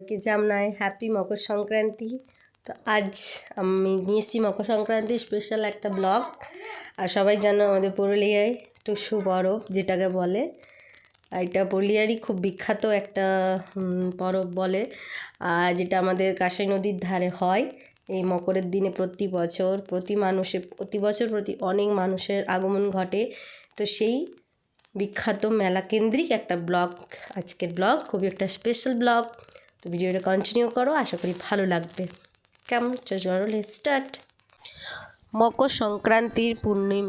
কে জামনায় happy Makar Sankranti তো আজ আমি নিয়ে এসেছি মকর সংক্রান্তি স্পেশাল একটা ব্লগ আর সবাই জানো আমাদের পুরুলিয়ায় টুসু পরব যেটাকে বলে। এটা পুরুলিয়ারই খুব বিখ্যাত একটা পরব বলে। আর যেটা আমাদের কাঁসাই নদীর ধারে হয়। এই মকরের দিনে প্রতি বছর প্রতি মানুষের প্রতি বছর প্রতি অনেক মানুষের আগমন ঘটে। তো সেই বিখ্যাত মেলা কেন্দ্রিক একটা ব্লগ আজকের ব্লগ খুবই একটা স্পেশাল ব্লগ তো ভিডিওটা কন্টিনিউ করো, আশা করি ভালো লাগবে। কেমন চলো স্টার্ট মকর সংক্রান্তির পূর্ণিম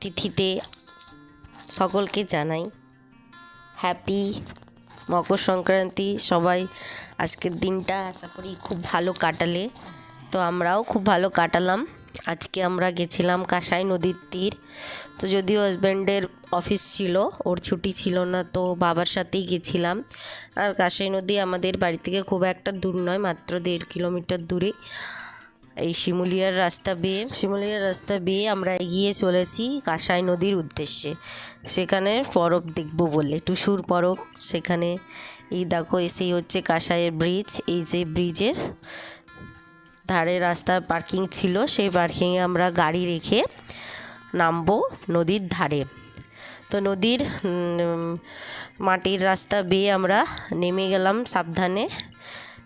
তিথিতে সকলকে জানাই হ্যাপি মকর সংক্রান্তি। সবাই আজকের দিনটা আশা করি খুব ভালো কাটালে। তো আমরাও খুব ভালো কাটালাম। আজকে আমরা গেছিলাম কাঁসাই নদীর তীর। তো যদিও হাজব্যান্ডের অফিস ছিল, ওর ছুটি ছিল না, তো বাবার সাথেই গেছিলাম। আর কাঁসাই নদী আমাদের বাড়ি থেকে খুব একটা দূর নয়, মাত্র দেড় কিলোমিটার দূরে। এই শিমুলিয়ার রাস্তা বেয়ে, শিমুলিয়ার রাস্তা বেয়ে আমরা এগিয়ে চলেছি কাঁসাই নদীর উদ্দেশ্যে। সেখানে পরব দেখব বলে, টুসুর পরব। সেখানে এই দেখো, এসেই হচ্ছে কাঁসাইয়ের ব্রিজ এই যে ব্রিজের ধারে রাস্তা পার্কিং ছিল, সেই পার্কিংয়ে আমরা গাড়ি রেখে নামবো নদীর ধারে। তো নদীর মাটির রাস্তা বেয়ে আমরা নেমে গেলাম সাবধানে।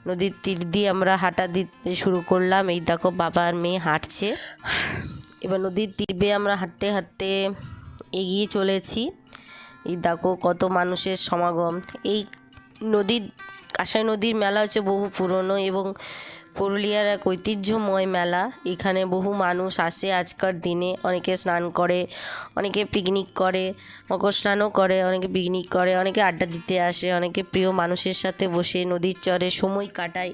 নদীর তীর দিয়ে আমরা হাঁটা দিতে শুরু করলাম। এই দেখো বাবা আর মেয়ে হাঁটছে। এবার নদীর তীর বেয়ে আমরা হাঁটতে হাঁটতে এগিয়ে চলেছি। এই দেখো কত মানুষের সমাগম। এই নদীর, কাঁসাই নদীর মেলা হচ্ছে বহু পুরনো এবং পুরুলিয়ার এক ঐতিহ্যময় মেলা। এখানে বহু মানুষ আসে আজকার দিনে। অনেকে স্নান করে, অনেকে পিকনিক করে মকর স্নানও করে, অনেকে পিকনিক করে, অনেকে আড্ডা দিতে আসে, অনেকে প্রিয় মানুষের সাথে বসে নদীর চরে সময় কাটায়।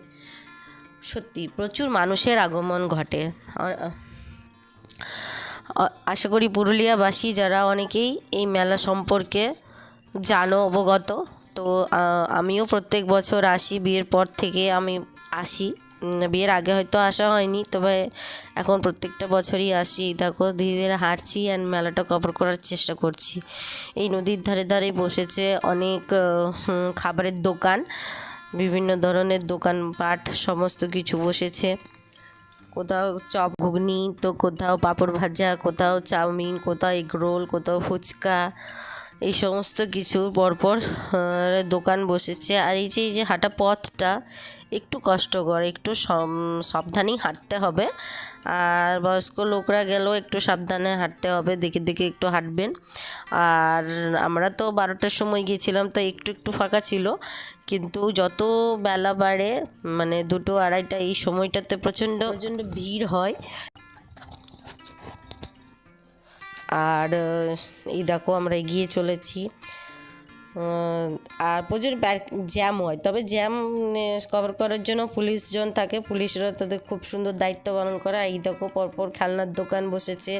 সত্যি, প্রচুর মানুষের আগমন ঘটে। আশা করি পুরুলিয়াবাসী যারা অনেকেই এই মেলা সম্পর্কে জানো, অবগত। তো আমিও প্রত্যেক বছর আসি, বিয়ের পর থেকে আমি আসি। বিয়ের আগে হয়তো আসা হয়নি, তবে এখন প্রত্যেকটা বছরই আসি। দেখো ধীরে ধীরে হাঁটছি অ্যান্ড মেলাটা কভার করার চেষ্টা করছি। এই নদীর ধারে ধারে বসেছে অনেক খাবারের দোকান। বিভিন্ন ধরনের দোকানপাট সমস্ত কিছু বসেছে। কোথাও চপ ঘুগনি, তো কোথাও পাঁপড় ভাজা, কোথাও চাউমিন, কোথাও এগ রোল, কোথাও ফুচকা। এই সমস্ত কিছু পরপর দোকান বসেছে। আর এই যে এই যে হাঁটা পথটা একটু কষ্টকর, একটু সাবধানেই হাঁটতে হবে। আর বয়স্ক লোকরা গেলেও একটু সাবধানে হাঁটতে হবে দেখে দেখে একটু হাঁটবেন। আর আমরা তো বারোটার সময় গিয়েছিলাম, তো একটু একটু ফাঁকা ছিল। কিন্তু যত বেলা বাড়ে মানে দুটো আড়াইটা, এই সময়টাতে প্রচণ্ড প্রচণ্ড ভিড় হয়। আর এই দেখো আমরা এগিয়ে চলেছি। আর প্রচুর জ্যাম হয়। তবে জ্যাম কভার করার জন্য পুলিশজন থাকে। পুলিশরা তাদের খুব সুন্দর দায়িত্ব পালন করে। এই দেখো পরপর খেলনার দোকান বসেছে।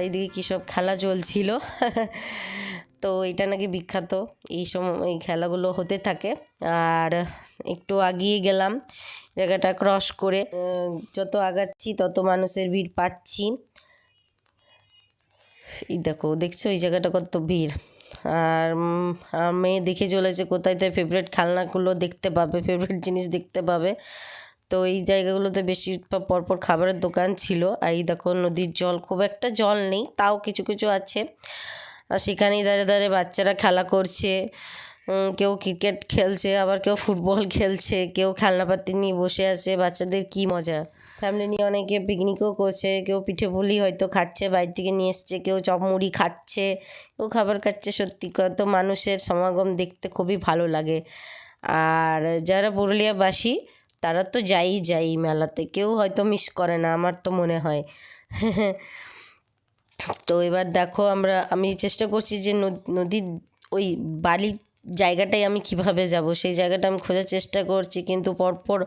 এইদিকে কী সব খেলা চলছিল। তো এটা নাকি বিখ্যাত। এই সময় এই খেলাগুলো হতে থাকে। আর একটু আগিয়ে গেলাম। জায়গাটা ক্রস করে যত আগাচ্ছি তত মানুষের ভিড় পাচ্ছি। এই দেখো, দেখছ? এই জায়গাটা কত ভিড়। আর মেয়ে দেখে চলেছে কোথায়? তার ফেভারিট খেলনাগুলো দেখতে পাবে ফেভারিট জিনিস দেখতে পাবে। তো এই জায়গাগুলোতে বেশি পরপর খাবারের দোকান ছিল। আর এই দেখো, নদীর জল, খুব একটা জল নেই, তাও কিছু কিছু আছে। আর সেখানেই দাঁড়ে দাঁড়িয়ে বাচ্চারা খেলা করছে। কেউ ক্রিকেট খেলছে, আবার কেউ ফুটবল খেলছে, কেউ খেলনাপাতি নিয়ে বসে আছে। বাচ্চাদের কি মজা? ফ্যামিলি নিয়ে অনেকে পিকনিকও করছে, কেউ পিঠে পুলি হয়তো খাচ্ছে বাইরে থেকে নিয়ে এসছে, কেউ চপ মুড়ি খাচ্ছে, কেউ খাবার খাচ্ছে সত্যি কত মানুষের সমাগম দেখতে খুবই ভালো লাগে। আর যারা পুরুলিয়াবাসী, তারা তো যাই যাই মেলাতে, কেউ হয়তো মিস করে না, আমার তো মনে হয়। তো এবার দেখো আমরা, আমি চেষ্টা করছি যে নদ- নদীর ওই বালি জায়গাটায় আমি কীভাবে যাব, সেই জায়গাটা আমি খোঁজার চেষ্টা করছি, কিন্তু পরপর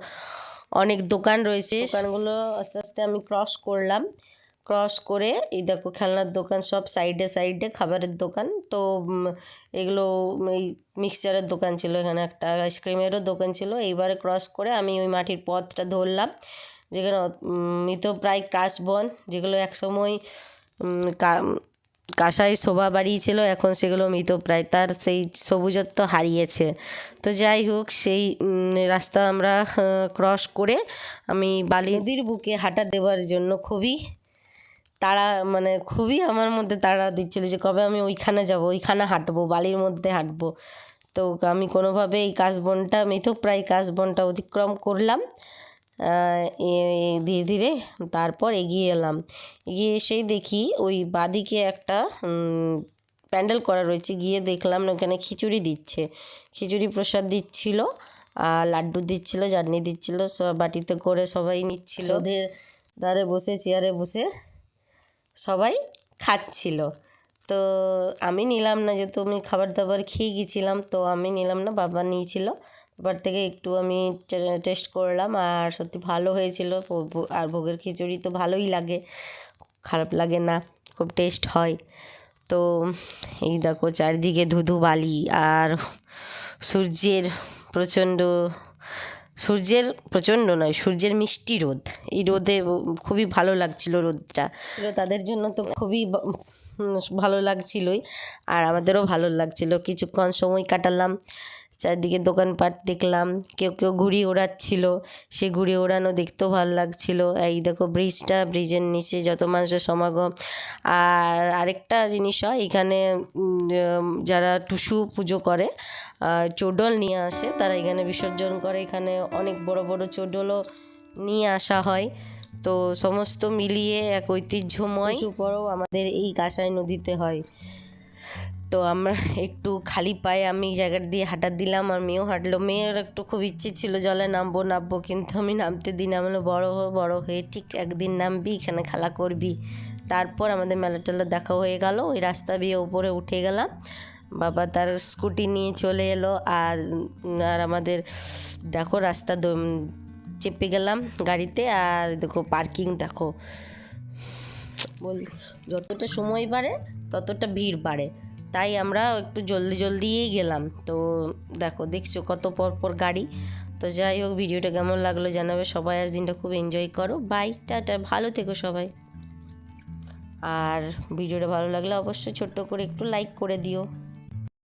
অনেক দোকান রয়েছে। দোকানগুলো আস্তে আস্তে আমি ক্রস করলাম। ক্রস করে এই দেখো খেলনার দোকান সব সাইডে সাইডে খাবারের দোকান। তো এগুলো, এই মিক্সচারের দোকান ছিল এখানে একটা আইসক্রিমেরও দোকান ছিল। এইবারে ক্রস করে আমি ওই মাটির পথটা ধরলাম। যেখানে মৃত প্রায় কাশবন যেগুলো একসময় উম, কা- কাঁসাই শোভা বাড়িয়েছিল এখন সেগুলো মৃতপ্রায় তার সেই সবুজত্ব হারিয়েছে। তো যাই হোক সেই রাস্তা আমরা ক্রস করে আমি বালি নদীর বুকে হাঁটা দেওয়ার জন্য খুবই তাড়া মানে খুবই আমার মধ্যে তাড়া দিচ্ছিল যে কবে আমি ওইখানে যাব ওইখানে হাঁটবো বালির মধ্যে হাঁটবো। তো আমি কোনোভাবে এই কাশবনটা মিথপ্রায় কাশবনটা অতিক্রম করলাম। ধীরে ধীরে তারপর এগিয়ে এলাম। এগিয়ে এসেই দেখি ওই বাদিকে একটা প্যান্ডেল করা রয়েছে। গিয়ে দেখলাম ওখানে খিচুড়ি দিচ্ছে। খিচুড়ি প্রসাদ দিচ্ছিল, আর লাড্ডু দিচ্ছিল, চাটনি দিচ্ছিল, সব বাটিতে করে সবাই নিচ্ছিল। ধারে বসে, চেয়ারে বসে সবাই খাচ্ছিল। তো আমি নিলাম না, যেহেতু আমি খাবার দাবার খেয়ে গেছিলাম, তো আমি নিলাম না, বাবা নিয়েছিল। বাবার থেকে একটু আমি টেস্ট করলাম আর সত্যি ভালো হয়েছিল। আর ভোগের খিচুড়ি তো ভালোই লাগে। খারাপ লাগে না, খুব টেস্ট হয়। তো এই দেখো চারিদিকে ধুধু বালি আর সূর্যের প্রচণ্ড সূর্যের প্রচণ্ড নয়, সূর্যের মিষ্টি রোদ। এই রোদে খুবই ভালো লাগছিল রোদটা। তাদের জন্য তো খুবই ভালো লাগছিলই আর আমাদেরও ভালো লাগছিল। কিছুক্ষণ সময় কাটালাম। চারদিকে দোকানপাট দেখলাম। কেউ কেউ ঘুড়ি ওড়াচ্ছিল। সে ঘুড়ি ওড়ানো দেখতেও ভালো লাগছিল। এই দেখো ব্রিজটা, ব্রিজের নিচে যত মানুষের সমাগম। আর আরেকটা জিনিস হয়, এখানে যারা টুসু পুজো করে চোডল নিয়ে আসে, তারা এখানে বিসর্জন করে। এখানে অনেক বড় বড় চোডলও নিয়ে আসা হয়। তো সমস্ত মিলিয়ে এক ঐতিহ্যময় পরব আমাদের এই কাঁসাই নদীতে হয়। তো আমরা একটু খালি পায়ে আমি জায়গাটা দিয়ে হাঁটা দিলাম আর মেয়েও হাঁটলো। মেয়ের একটু খুব ইচ্ছে ছিল জলে নামবো নামবো কিন্তু আমি নামতে দিই না। বললাম, বড় হো বড় হয়ে ঠিক একদিন নামবি এখানে খেলা করবি। তারপর আমাদের মেলা টেলা দেখা হয়ে গেল। ওই রাস্তা দিয়ে উপরে উঠে গেলাম। বাবা তার স্কুটি নিয়ে চলে এলো আর আর আমাদের দেখো রাস্তা চেপে গেলাম গাড়িতে। আর দেখো পার্কিং দেখো। বল যতটা সময় বাড়ে ততটা ভিড় বাড়ে। তাই আমরা একটু জলদি জলদিই গেলাম। তো দেখো, দেখছ কত পর পর গাড়ি। তো যাই হোক, ভিডিওটা কেমন লাগল জানাবে সবাই আজ দিনটা খুব এনজয় করো। বাই টাটা, ভালো থেকো সবাই। আর ভিডিওটা ভালো লাগলে অবশ্যই ছোট্ট করে একটু লাইক করে দিও।